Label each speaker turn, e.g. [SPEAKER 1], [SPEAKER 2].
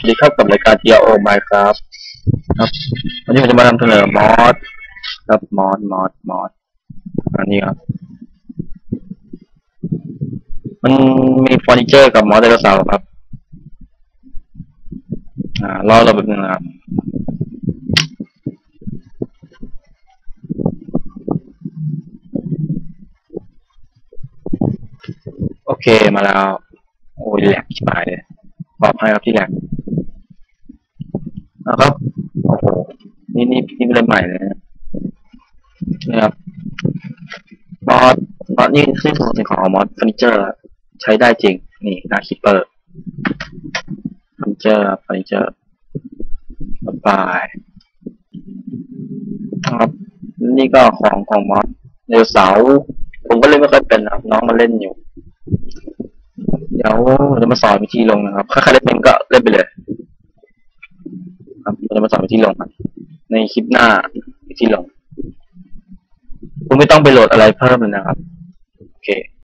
[SPEAKER 1] สวัสดีครับกับรายการ TRO Minecraft ครับ วันนี้ผมจะมานำเสนอมอสครับมอสมอสมอสอันนี้ครับ มันมีเฟอร์นิเจอร์กับมอสไดโนเสาร์ครับ อ่ารอเราแบบนึงนะครับโอเคมาแล้ว โอ้ยแหลกชิบหายเลยขอบให้ครับที่แหลก นะครับโอ้โหนี่นี่นี่เป็นเล่มใหม่เลยนะนะครับมอสมอสนี่ซึ่งส่วนหนึ่งของมอสเฟอร์นิเจอร์ใช้ได้จริง นี่นาคิปเปอร์เฟอร์นิเจอร์เฟอร์นิเจอร์บายบายครับนี่ก็ของของมอสเดลเสาผมก็เล่นไม่ค่อยเป็นนะครับน้องมาเล่นอยู่ เดี๋ยวเราจะมาสอนวิธีลงนะครับถ้าใครเล่นเป็นก็เล่นไปเลย ครับเราจะมาสอนวิธีลงกันในคลิปหน้าวิธีลง คุณไม่ต้องไปโหลดอะไรเพิ่มเลยนะครับ โอเค